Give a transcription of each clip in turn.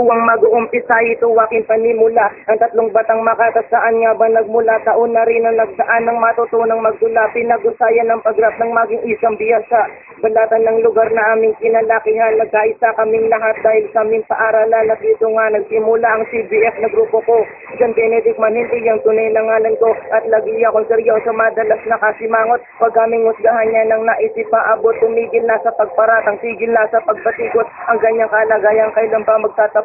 ang mag-uumpisa ito aking panimula. Ang tatlong batang makata saan nga ba nagmula? Taon na rin ang nagsaan ng matutunang magtula Pinag-usayan ng pag-rap ng maging isang biyasa. Balatan ng lugar na aming kinalakihan Nagkaisa kaming lahat dahil sa aming paaralan. At dito nga nagsimula ang CBF na grupo ko. John Benedict Manhinti ang tunay na ngalan ko. At lagi akong seryoso madalas nakasimangot. Huwag kaming husgahan niya ng naisip paabot Tumigil na sa pagparatang Sigil na sa pagbatikot. Ang ganyang kalagayan kailan pa magtatapos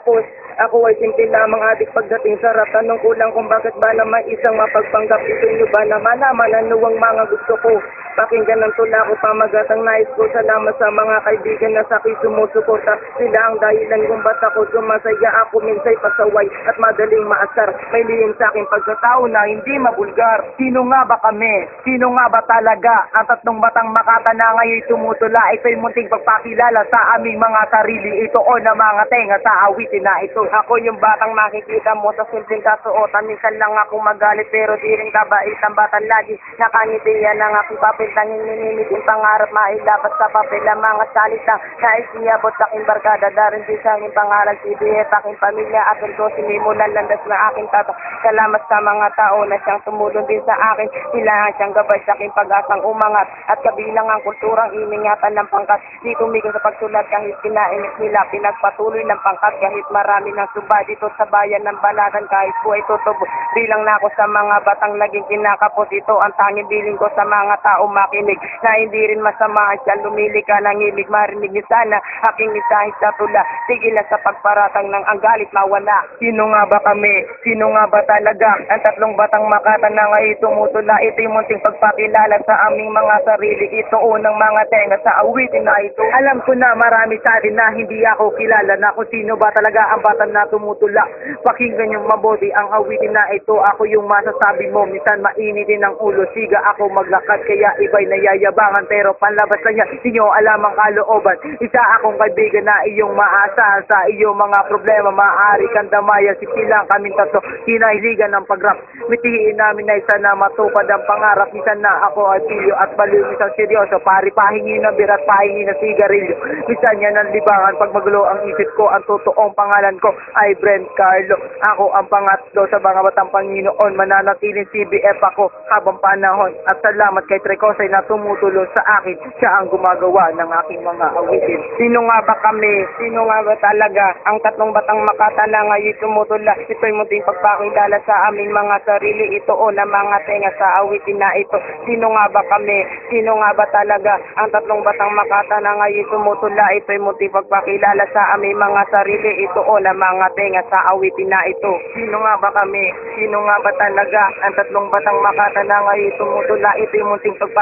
Ako ay simple lamang adik pagdating sa rap Tanong ko lang kung bakit ba naman isang mapagpanggap Ito nyo ba na malaman ano ang mga gusto ko Pakinggan ng tula ko pamagatang nais ko. Salamat sa mga kaibigan na sa akin sumusuporta. Sila ang dahilan kung ba't ako sumasaya. Ako minsay pasaway at madaling maasar. May lihim sa aking pagkatao na hindi mabulgar. Sino nga ba kami? Sino nga ba talaga? Ang tatlong batang makata na ngayon tumutula. Ito'y munting pagpakilala sa aming mga sarili. Ito o na mga tenga sa awitin na ito. Ako yung batang makikita mo sa simpleng kasuotan. Minsan lang ako magalit pero di rin kabait ang batang lagi. Nakangiti yan ang aking papel Tanging minimit yung pangarap mailapat sa papel Ang mga salitang nais niyabot sa aking barkada Darin din sa aking pangalan. CBF Aking pamilya akin ko sinimulan landas na aking tato Salamat sa mga tao na siyang tumulong din sa akin. Kailangan siyang gabay sa aking pag-asang umangat. At kabilang ang kulturang iningatan ng pangkat. Di tumigil sa pagsulat kahit kinainit nila. Pinagpatuloy ng pangkat kahit marami ng suba Dito sa bayan ng Balagan. Kahit po ay tutubo. Bilang na ako sa mga batang naging kinakapos Ito ang tanging biling ko sa mga tao makinig Na hindi rin masama siya lumili ka ng ibig Marinig niyo sana aking isahit sa tula. Tigil na sa pagparatang ng ang galit mawala Sino nga ba kami? Sino nga ba talaga? Ang tatlong batang makata na ngayon tumutula. Ito yung munting pagpakilala sa aming mga sarili. Ito unang mga tenga sa awitin na ito. Alam ko na marami sa atin na hindi ako kilala Na kung sino ba talaga ang batang na tumutula. Pakinggan yung mabuti ang awitin na ito. Ako yung masasabi mo. Minsan mainitin ang ulo. Siga ako maglakad Kaya iba'y nayayabangan Pero panlabas lang yan Di nyo alam ang kalooban. Isa akong kaibigan na iyong maasa Sa iyong mga problema. Maaari kang damaya Sipilang kaming tatlo Kinahiligan ng pag-rap. Mitihiin namin na isa na matupad ang pangarap. Minsan na ako ay piyo at baliw. Minsan seryoso Pari pahingi ng birat Pahingi ng sigarilyo. Minsan yan ang libangan Pag maglo ang isip ko Ang totoong pangalan ko ay Brent Carlo. Ako ang pangatlo sa mga batang Panginoon. Mananatiling CBF ako habang panahon. At salamat kay Trecosay na tumutulong sa akin Siya ang gumagawa ng aking mga awitin Sino nga ba kami? Sino nga ba talaga? Ang tatlong batang makata na ngayon tumutula Ito'y munting pagpakilala sa aming mga sarili Ito o na mga tenga sa awitin na ito Sino nga ba kami? Sino nga ba talaga? Ang tatlong batang makata na ngayon tumutula Ito'y munting pagpakilala sa aming mga sarili Ito o na mga tenga sa awitin na ito Sino nga ba kami? Sino nga ba talaga? Ang tatlong batang makata na ngayon tumutula Ito'y munting pagpakilala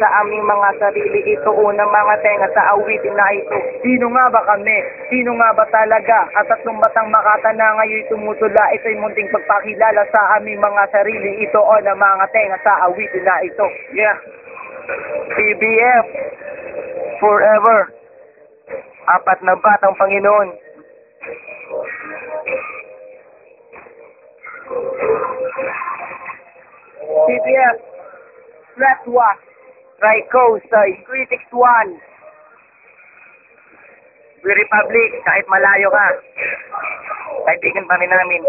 sa aming mga sarili. Ito na mga tenga sa awitin na ito. Sino nga ba kami? Sino nga ba talaga? Ang tatlong batang makata na ngayon tumutula Ito'y munting pagpakilala sa aming mga sarili. Ito o na mga tenga sa awitin na ito. Yeah. PBF Forever. Apat na batang Panginoon. PBF Flatwax, Tricosa, Critics 1, We Republic, kahit malayo ka, kaibigan pa rin namin.